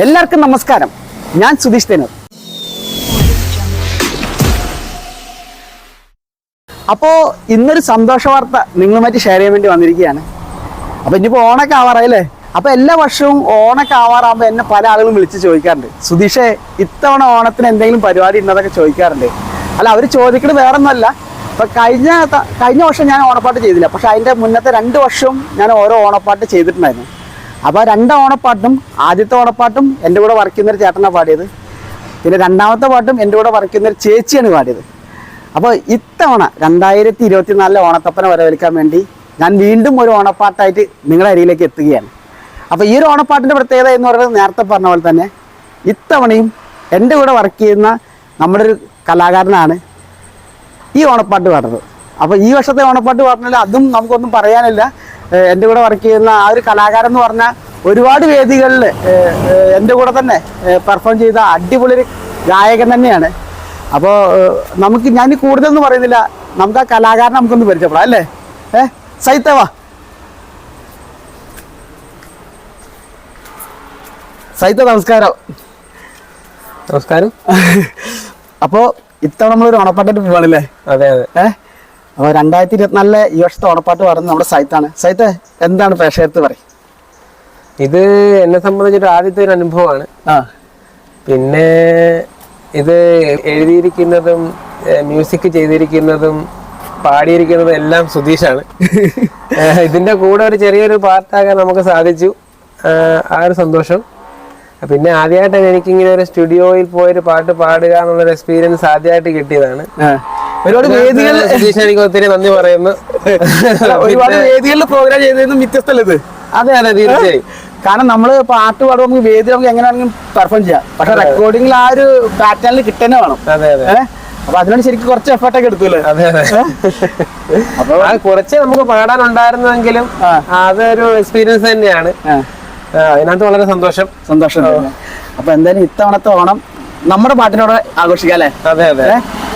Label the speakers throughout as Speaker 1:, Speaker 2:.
Speaker 1: എല്ലാവർക്കും നമസ്കാരം. ഞാൻ സുധീഷ് തേനൂർ. അപ്പോൾ ഇന്നൊരു സന്തോഷ വാർത്ത നിങ്ങളുമായിട്ട് ഷെയർ ചെയ്യാൻ വേണ്ടി വന്നിരിക്കുകയാണ്. അപ്പോൾ ഇനിയിപ്പോൾ ഓണൊക്കെ ആവാറായില്ലേ അപ്പോൾ എല്ലാ വർഷവും ഓണൊക്കെ ആവാറാകുമ്പോൾ എന്നെ പല ആളുകളും വിളിച്ച് ചോദിക്കാറുണ്ട്. സുധീഷേ ഇത്തവണ ഓണത്തിന് എന്തെങ്കിലും പരിപാടി ഉണ്ടെന്നൊക്കെ ചോദിക്കാറുണ്ട്. അല്ല അവർ ചോദിക്കുന്നത് വേറെ ഒന്നല്ല ഇപ്പം കഴിഞ്ഞ കഴിഞ്ഞ വർഷം ഞാൻ ഓണപ്പാട്ട് ചെയ്തില്ല. പക്ഷെ അതിന്റെ മുന്നത്തെ രണ്ട് വർഷവും ഞാൻ ഓരോ ഓണപ്പാട്ട് ചെയ്തിട്ടുണ്ടായിരുന്നു. അപ്പോൾ രണ്ട് ഓണപ്പാട്ടും ആദ്യത്തെ ഓണപ്പാട്ടും എന്റെ കൂടെ വർക്ക് ചെയ്യുന്നൊരു ചേട്ടനാണ് പാടിയത്. പിന്നെ രണ്ടാമത്തെ പാട്ടും എന്റെ കൂടെ വർക്ക് ചെയ്യുന്നൊരു ചേച്ചിയാണ് പാടിയത്. അപ്പോൾ ഇത്തവണ രണ്ടായിരത്തി ഇരുപത്തിനാലിലെ ഓണത്തപ്പനെ വരവേൽക്കാൻ വേണ്ടി ഞാൻ വീണ്ടും ഒരു ഓണപ്പാട്ടായിട്ട് നിങ്ങളുടെ അരിയിലേക്ക് എത്തുകയാണ്. അപ്പോൾ ഈ ഒരു ഓണപ്പാട്ടിന്റെ പ്രത്യേകത എന്ന് പറയുന്നത് നേരത്തെ പറഞ്ഞ പോലെ തന്നെ ഇത്തവണയും എന്റെ കൂടെ വർക്ക് ചെയ്യുന്ന നമ്മുടെ ഒരു കലാകാരനാണ് ഈ ഓണപ്പാട്ട് പാടുന്നത്. അപ്പോൾ ഈ വർഷത്തെ ഓണപ്പാട്ട് പാടുന്നില്ല അതും നമുക്കൊന്നും പറയാനില്ല. എന്റെ കൂടെ വർക്ക് ചെയ്യുന്ന ആ ഒരു കലാകാരൻ എന്ന് പറഞ്ഞാൽ ഒരുപാട് വേദികളിൽ എന്റെ കൂടെ തന്നെ പെർഫോം ചെയ്ത അടിപൊളി ഒരു ഗായകൻ തന്നെയാണ്. അപ്പോൾ നമുക്ക് ഞാൻ കൂടുതലൊന്നും പറയുന്നില്ല. നമുക്ക് ആ കലാകാരനെ നമുക്കൊന്ന് പരിചയപ്പെടാം അല്ലേ? ഏ സൈത്തവാ. സൈത്ത നമസ്കാരം.
Speaker 2: നമസ്കാരം.
Speaker 1: അപ്പോൾ ഇത്തവണ നമ്മളൊരു ഓണപ്പാട്ടായിട്ട് പോവാണല്ലേ
Speaker 2: അതെ അതെ.
Speaker 1: ഏഹ് അപ്പോൾ രണ്ടായിരത്തി ഇരുപത്തിനാലിലെ ഈ വർഷത്തെ ഓണപ്പാട്ട് പാടുന്നത് നമ്മുടെ സൈത്താണ്. സൈത്ത് എന്താണ് പ്രേക്ഷകത്ത് പറയും?
Speaker 2: ഇത് എന്നെ സംബന്ധിച്ചൊരു ആദ്യത്തെ ഒരു അനുഭവമാണ്.
Speaker 1: ആ.
Speaker 2: പിന്നെ ഇത് എഴുതിയിരിക്കുന്നതും മ്യൂസിക് ചെയ്തിരിക്കുന്നതും പാടിയിരിക്കുന്നതും എല്ലാം സുധീഷാണ്. ഇതിന്റെ കൂടെ ഒരു ചെറിയൊരു പാർട്ടാകാൻ നമുക്ക് സാധിച്ചു. ആ ഒരു സന്തോഷം. പിന്നെ ആദ്യമായിട്ടാണ് എനിക്കിങ്ങനെ ഒരു സ്റ്റുഡിയോയിൽ പോയൊരു പാട്ട് പാടുക എന്നുള്ളൊരു എക്സ്പീരിയൻസ് ആദ്യമായിട്ട് കിട്ടിയതാണ്.
Speaker 1: ഒരുപാട് വേദികൾ
Speaker 2: സുധീഷ് എനിക്ക് ഒത്തിരി നന്ദി പറയുന്നു.
Speaker 1: ഒരുപാട് വേദികളിൽ പ്രോഗ്രാം ചെയ്തതിനും വ്യത്യസ്തമല്ല ഇത്?
Speaker 2: അതെ അതെ തീർച്ചയായും.
Speaker 1: കാരണം നമ്മൾ പാട്ട് പാടുമ്പോൾ നമുക്ക് വേദി നമുക്ക് എങ്ങനെയാണെങ്കിലും പെർഫോം ചെയ്യാം. പക്ഷെ റെക്കോർഡിംഗിൽ ആ ഒരു പാറ്റേണിൽ കിട്ടുന്നേ വേണം.
Speaker 2: അതെ അതെ.
Speaker 1: അപ്പൊ അതിനോട് ശരിക്കും കുറച്ച് എഫേർട്ടൊക്കെ എടുത്തൂല്ലേ
Speaker 2: അതെ കുറച്ച് നമുക്ക് പാടാനുണ്ടായിരുന്നെങ്കിലും. അതൊരു എക്സ്പീരിയൻസ് തന്നെയാണ്. അതിനകത്ത് വളരെ സന്തോഷം.
Speaker 1: സന്തോഷം അപ്പൊ എന്തായാലും ഇത്തവണത്തെ ഓണം നമ്മുടെ പാട്ടിനോട് ആഘോഷിക്കാം അല്ലേ?
Speaker 2: അതെ അതെ.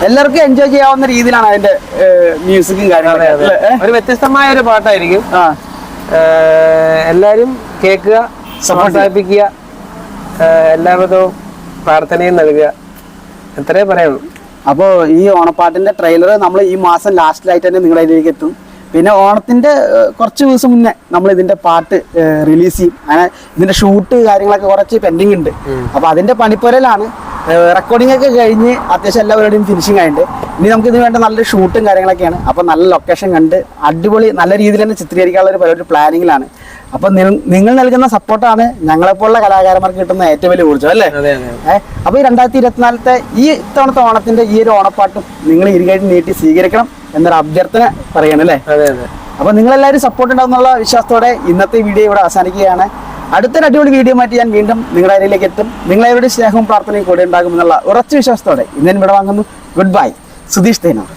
Speaker 1: എല്ലാവർക്കും എൻജോയ് ചെയ്യാവുന്ന രീതിയിലാണ് അതിന്റെ മ്യൂസിക്കും? ഏഹ്?
Speaker 2: ഒരു വ്യത്യസ്തമായ ഒരു പാട്ടായിരിക്കും. എല്ലാരും കേൾക്കുക പ്രോത്സാഹിപ്പിക്കുക ആ, എല്ലാവിധവും പ്രാർത്ഥനയും നൽകുക. എത്രേ പറയുള്ളൂ.
Speaker 1: അപ്പോൾ ഈ ഓണപ്പാട്ടിന്റെ ട്രെയിലർ നമ്മൾ ഈ മാസം ലാസ്റ്റിലായിട്ട് തന്നെ നിങ്ങളുടെ അതിലേക്ക് എത്തും. പിന്നെ ഓണത്തിന്റെ കുറച്ച് ദിവസം മുന്നേ നമ്മൾ ഇതിന്റെ പാട്ട് റിലീസ് ചെയ്യും. അങ്ങനെ ഇതിന്റെ ഷൂട്ട് കാര്യങ്ങളൊക്കെ കുറച്ച് പെൻഡിങ് ഉണ്ട്. അപ്പൊ അതിന്റെ പണിപ്പുരയിലാണ് റെക്കോർഡിംഗ് ഒക്കെ കഴിഞ്ഞ് അത്യാവശ്യം എല്ലാ പരിപാടിയും ഫിനിഷിംഗ് ആയിട്ടുണ്ട്. ഇനി നമുക്ക് ഇതിന് വേണ്ട നല്ല ഷൂട്ടും കാര്യങ്ങളൊക്കെയാണ്. അപ്പൊ നല്ല ലൊക്കേഷൻ കണ്ട് അടിപൊളി നല്ല രീതിയിൽ തന്നെ ചിത്രീകരിക്കാനുള്ള ഒരു പരിപാടി പ്ലാനിങ്ങിലാണ് അപ്പൊ നിങ്ങൾ- നൽകുന്ന സപ്പോർട്ടാണ് ഞങ്ങളെപ്പോലുള്ള കലാകാരന്മാർക്ക് കിട്ടുന്ന ഏറ്റവും വലിയ ഊർജം അല്ലേ? ഏഹ് അപ്പൊ ഈ രണ്ടായിരത്തി ഇരുപത്തിനാലത്തെ ഈ ഇത്തവണത്തെ ഓണത്തിന്റെ ഈ ഒരു ഓണപ്പാട്ടും നിങ്ങൾ ഇരുകായിട്ട് നീട്ടി സ്വീകരിക്കണം എന്നൊരു അഭ്യർത്ഥന
Speaker 2: പറയണല്ലേ
Speaker 1: അപ്പൊ നിങ്ങൾ എല്ലാവരും സപ്പോർട്ട് ഉണ്ടാവുന്നുള്ള വിശ്വാസത്തോടെ ഇന്നത്തെ വീഡിയോ ഇവിടെ അവസാനിക്കുകയാണ്. അടുത്തൊരു അടിപൊളി വീഡിയോ മാറ്റി ഞാൻ വീണ്ടും നിങ്ങളുടെ അരിയിലേക്ക് എത്തും. നിങ്ങളെവരുടെ സ്നേഹവും പ്രാർത്ഥനയും കൂടെ ഉണ്ടാകുമെന്നുള്ള ഉറച്ച വിശ്വാസത്തോടെ ഇന്ന് ഞാൻ ഇവിടെ വാങ്ങുന്നു. Good bye Sudheesh Thenur.